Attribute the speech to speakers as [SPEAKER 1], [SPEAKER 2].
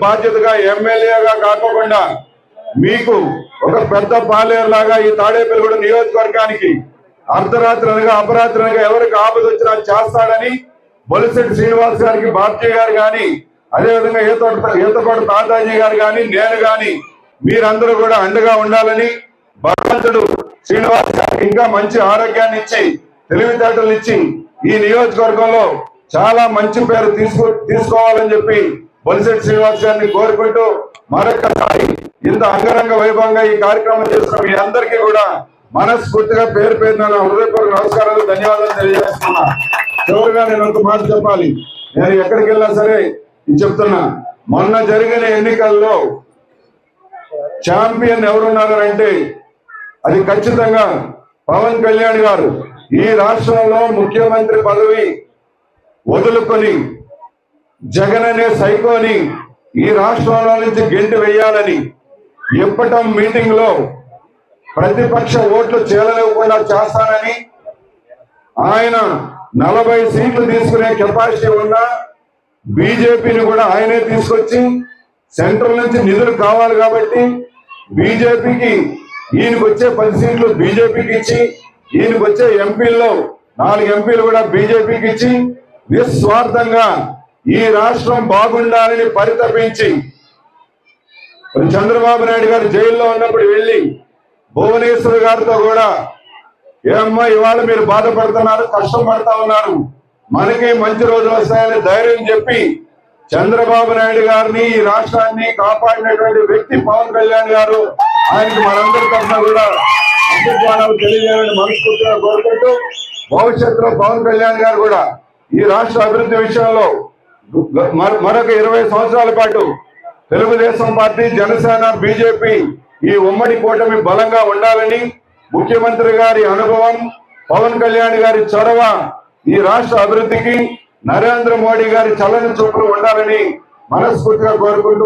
[SPEAKER 1] బాధ్యతగా ఎమ్మెల్యేగా కాకుండా మీకు ఒక పెద్ద పాలేరు లాగా ఈ తాడేపల్లిగూడ నియోజకవర్గానికి అర్ధరాత్రి అనగా అపరాత్రి అనగా ఎవరికి ఆపద వచ్చినా చేస్తాడని బొలిసెట్టి శ్రీనివాస్ గారికి భారతీయ గారు కానీ అదేవిధంగా ఈతోట ఈతపాటు తాతాజీ గారు కానీ నేను గాని మీరందరూ కూడా అండగా ఉండాలని భగవంతుడు శ్రీనివాస్ గారికి ఇంకా మంచి ఆరోగ్యాన్ని ఇచ్చి తెలివితేటలు ఇచ్చి ఈ నియోజకవర్గంలో చాలా మంచి పేరు తీసుకో తీసుకోవాలని చెప్పి బొలిశెట్టి శ్రీనివాస్ గారిని కోరుకుంటూ మరొకసారి ఇంత అంగరంగ వైభవంగా ఈ కార్యక్రమం చేసిన మీ అందరికీ కూడా మనస్ఫూర్తిగా పేరు పేరున నా హృదయపూర్వక నమస్కారాలు ధన్యవాదాలు తెలియజేస్తున్నా. చివరిగా నేను ఒక మాట చెప్పాలి. నేను ఎక్కడికి వెళ్ళినా సరే చెప్తున్నా మొన్న జరిగిన ఎన్నికల్లో ఛాంపియన్ ఎవరున్నారు అంటే అది ఖచ్చితంగా పవన్ కళ్యాణ్ గారు. ఈ రాష్ట్రంలో ముఖ్యమంత్రి పదవి వదులుకొని జగన్ అనే సైకోని ఈ రాష్ట్రంలో నుంచి గెంటి వేయాలని ఇప్పటం మీటింగ్లో ప్రతిపక్ష ఓట్లు చేరలేకపోయినా చేస్తానని ఆయన నలభై సీట్లు తీసుకునే కెపాసిటీ ఉన్న బీజేపీని కూడా ఆయనే తీసుకొచ్చి సెంట్రల్ నుంచి నిధులు కావాలి కాబట్టి బీజేపీకి ఈయనకు వచ్చే పది సీట్లు బీజేపీకి ఇచ్చి ఈయనకు వచ్చే ఎంపీల్లో నాలుగు ఎంపీలు కూడా బీజేపీకి ఇచ్చి నిస్వార్థంగా ఈ రాష్ట్రం బాగుండాలని పరితపించి చంద్రబాబు నాయుడు గారు జైల్లో ఉన్నప్పుడు వెళ్ళి భువనేశ్వర్ గారితో కూడా ఏమ్మా ఇవాళ మీరు బాధపడుతున్నారు కష్టపడతా ఉన్నారు. మనకి మంచి రోజులు వస్తాయని ధైర్యం చెప్పి చంద్రబాబు నాయుడు గారిని ఈ రాష్ట్రాన్ని కాపాడినటువంటి వ్యక్తి పవన్ కళ్యాణ్ గారు ఆయనకి మనందరి తరఫున కూడా అభ్యర్థానాలు తెలియజేయాలని మనస్ఫూర్తిగా కోరుకుంటూ భవిష్యత్తులో పవన్ కళ్యాణ్ గారు కూడా ఈ రాష్ట్ర అభివృద్ధి విషయంలో మరొక ఇరవై సంవత్సరాల పాటు తెలుగుదేశం పార్టీ జనసేన బీజేపీ ఈ ఉమ్మడి కూటమి బలంగా ఉండాలని ముఖ్యమంత్రి గారి అనుభవం పవన్ కళ్యాణ్ గారి చొరవ ఈ రాష్ట్ర అభివృద్ధికి నరేంద్ర మోడీ గారి చల్లని చూపులు ఉండాలని మనస్ఫూర్తిగా కోరుకుంటూ